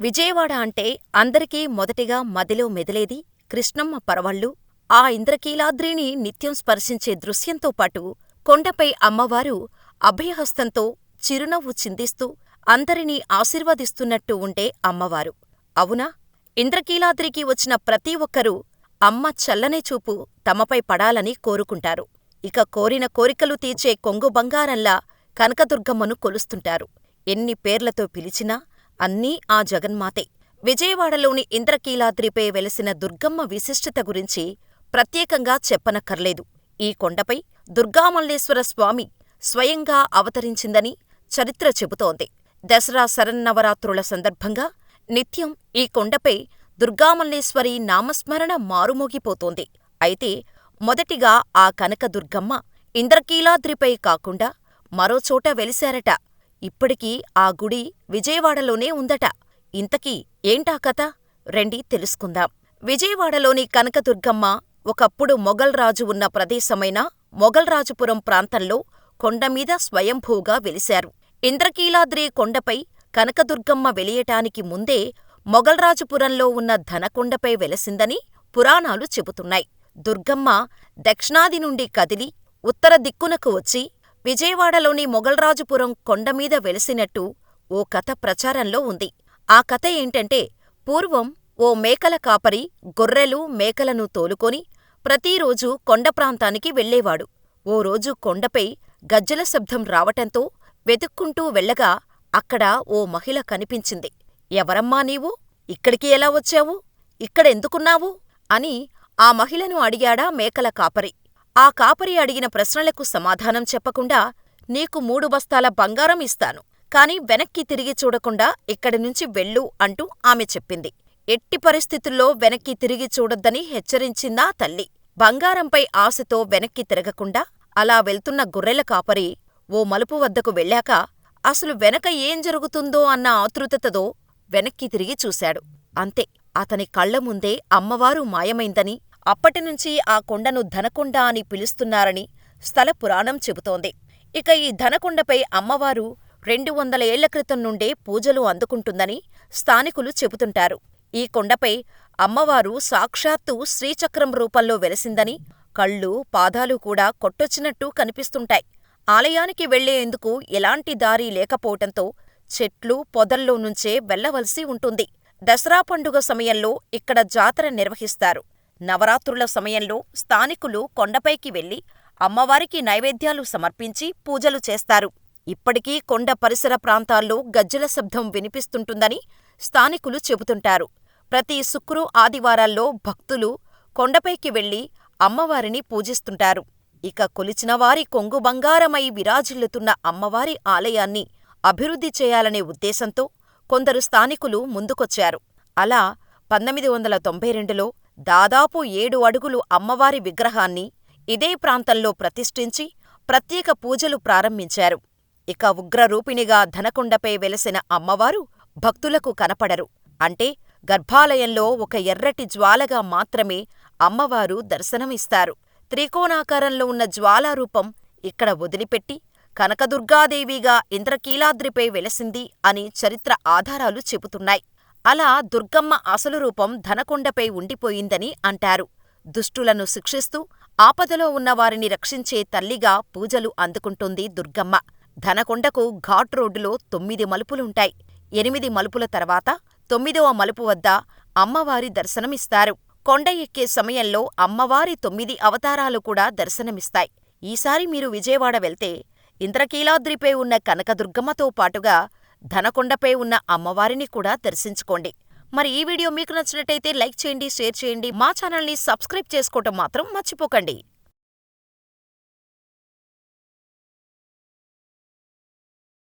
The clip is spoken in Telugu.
విజయవాడ అంటే అందరికీ మొదటిగా మదిలో మెదిలేది కృష్ణమ్మ పరవళ్ళు, ఆ ఇంద్రకీలాద్రిని నిత్యం స్పర్శించే దృశ్యంతో పాటు కొండపై అమ్మవారు అభయహస్తంతో చిరునవ్వు చిందిస్తూ అందరినీ ఆశీర్వదిస్తున్నట్టు ఉండే అమ్మవారు. అవునా? ఇంద్రకీలాద్రికి వచ్చిన ప్రతి ఒక్కరూ అమ్మ చల్లని చూపు తమపై పడాలని కోరుకుంటారు. ఇక కోరిన కోరికలు తీర్చే కొంగు బంగారంలా కనకదుర్గమ్మను కొలుస్తుంటారు. ఎన్ని పేర్లతో పిలిచినా అన్నీ ఆ జగన్మాతే. విజయవాడలోని ఇంద్రకీలాద్రిపై వెలసిన దుర్గమ్మ విశిష్టత గురించి ప్రత్యేకంగా చెప్పనక్కర్లేదు. ఈ కొండపై దుర్గామల్లేశ్వర స్వామి స్వయంగా అవతరించిందని చరిత్ర చెబుతోంది. దసరా శరన్నవరాత్రుల సందర్భంగా నిత్యం ఈ కొండపై దుర్గామల్లేశ్వరి నామస్మరణ మారుమోగిపోతోంది. అయితే మొదటిగా ఆ కనకదుర్గమ్మ ఇంద్రకీలాద్రిపై కాకుండా మరోచోట వెలిశారట. ఇప్పటికీ ఆ గుడి విజయవాడలోనే ఉందట. ఇంతకీ ఏంటా కథ? రండి తెలుసుకుందాం. విజయవాడలోని కనకదుర్గమ్మ ఒకప్పుడు మొఘల్ రాజు ఉన్న ప్రదేశమైన మొఘల్రాజుపురం ప్రాంతంలో కొండమీద స్వయంభూగా వెలిశారు. ఇంద్రకీలాద్రి కొండపై కనకదుర్గమ్మ వెలియటానికి ముందే మొఘల్రాజుపురంలో ఉన్న ధనకొండపై వెలసిందని పురాణాలు చెబుతున్నాయి. దుర్గమ్మ దక్షిణాది నుండి కదిలి ఉత్తర దిక్కునకు వచ్చి విజయవాడలోని మొగల్రాజుపురం కొండమీద వెలసినట్టు ఓ కథ ప్రచారంలో ఉంది. ఆ కథ ఏంటంటే పూర్వం ఓ మేకల కాపరి గొర్రెలు, మేకలను తోలుకొని ప్రతిరోజూ కొండ ప్రాంతానికి వెళ్ళేవాడు. ఓ రోజు కొండపై గజ్జెల శబ్దం రావటంతో వెతుక్కుంటూ వెళ్ళగా అక్కడ ఓ మహిళ కనిపించింది. ఎవరమ్మా నీవు? ఇక్కడికి ఎలా వచ్చావు? ఇక్కడెందుకున్నావు? అని ఆ మహిళను అడిగాడా మేకల కాపరి. ఆ కాపరి అడిగిన ప్రశ్నలకు సమాధానం చెప్పకుండా నీకు మూడు బస్తాల బంగారం ఇస్తాను. కాని వెనక్కి తిరిగి చూడకుండా ఇక్కడినుంచి వెళ్ళు అంటూ ఆమె చెప్పింది. ఎట్టి పరిస్థితుల్లో వెనక్కి తిరిగి చూడొద్దని హెచ్చరించిందా తల్లి. బంగారంపై ఆశతో వెనక్కి తిరగకుండా అలా వెళ్తున్న గొర్రెల కాపరి ఓ మలుపు వద్దకు వెళ్ళాక అసలు వెనక ఏం జరుగుతుందో అన్న ఆతృతతో వెనక్కి తిరిగి చూశాడు. అంతే అతని కళ్ళముందే అమ్మవారు మాయమైందని, అప్పటినుంచి ఆ కొండను ధనకొండ అని పిలుస్తున్నారని స్థల పురాణం చెబుతోంది. ఇక ఈ ధనకొండపై అమ్మవారు రెండు వందల ఏళ్ళ క్రితం నుండే పూజలు అందుకుంటుందని స్థానికులు చెబుతుంటారు. ఈ కొండపై అమ్మవారు సాక్షాత్తు శ్రీచక్రం రూపంలో వెలసిందని, కళ్ళూ, పాదాలు కూడా కొట్టొచ్చినట్టు కనిపిస్తుంటాయి. ఆలయానికి వెళ్ళేందుకు ఎలాంటి దారి లేకపోవటంతో చెట్లు, పొదల్లో నుంచే వెళ్ళవలసి ఉంటుంది. దసరా పండుగ సమయంలో ఇక్కడ జాతర నిర్వహిస్తారు. నవరాత్రుల సమయంలో స్థానికులు కొండపైకి వెళ్ళి అమ్మవారికి నైవేద్యాలు సమర్పించి పూజలు చేస్తారు. ఇప్పటికీ కొండ పరిసర ప్రాంతాల్లో గజ్జెల శబ్దం వినిపిస్తుంటుందని స్థానికులు చెబుతుంటారు. ప్రతి శుక్రు, ఆదివారాల్లో భక్తులు కొండపైకి వెళ్ళి అమ్మవారిని పూజిస్తుంటారు. ఇక కొలిచినవారి కొంగు బంగారమై విరాజిల్లుతున్న అమ్మవారి ఆలయాన్ని అభివృద్ధి చేయాలనే ఉద్దేశంతో కొందరు స్థానికులు ముందుకొచ్చారు. అలా పంతొమ్మిది వందల తొంభై రెండులో దాదాపు ఏడు అడుగులు అమ్మవారి విగ్రహాన్ని ఇదే ప్రాంతంలో ప్రతిష్ఠించి ప్రత్యేక పూజలు ప్రారంభించారు. ఇక ఉగ్రరూపిణిగా ధనకొండపై వెలసిన అమ్మవారు భక్తులకు కనపడరు. అంటే గర్భాలయంలో ఒక ఎర్రటి జ్వాలగా మాత్రమే అమ్మవారు దర్శనమిస్తారు. త్రికోణాకారంలో ఉన్న జ్వాలారూపం ఇక్కడ వదిలిపెట్టి కనకదుర్గాదేవిగా ఇంద్రకీలాద్రిపై వెలసింది అని చరిత్ర ఆధారాలు చెబుతున్నాయి. అలా దుర్గమ్మ అసలు రూపం ధనకొండపై ఉండిపోయిందని అంటారు. దుష్టులను శిక్షిస్తూ ఆపదలో ఉన్నవారిని రక్షించే తల్లిగా పూజలు అందుకుంటుంది దుర్గమ్మ. ధనకొండకు ఘాట్ రోడ్డులో తొమ్మిది మలుపులుంటాయి. ఎనిమిది మలుపుల తర్వాత తొమ్మిదవ మలుపు వద్ద అమ్మవారి దర్శనమిస్తారు. కొండ ఎక్కే సమయంలో అమ్మవారి తొమ్మిది అవతారాలు కూడా దర్శనమిస్తాయి. ఈసారి మీరు విజయవాడ వెళ్తే ఇంద్రకీలాద్రిపై ఉన్న కనకదుర్గమ్మతో పాటుగా ధనకొండపై ఉన్న అమ్మవారిని కూడా దర్శించుకోండి. మరి ఈ వీడియో మీకు నచ్చినట్టయితే లైక్ చేయండి, షేర్ చేయండి. మా ఛానల్ని సబ్స్క్రైబ్ చేసుకోవటం మాత్రం మర్చిపోకండి.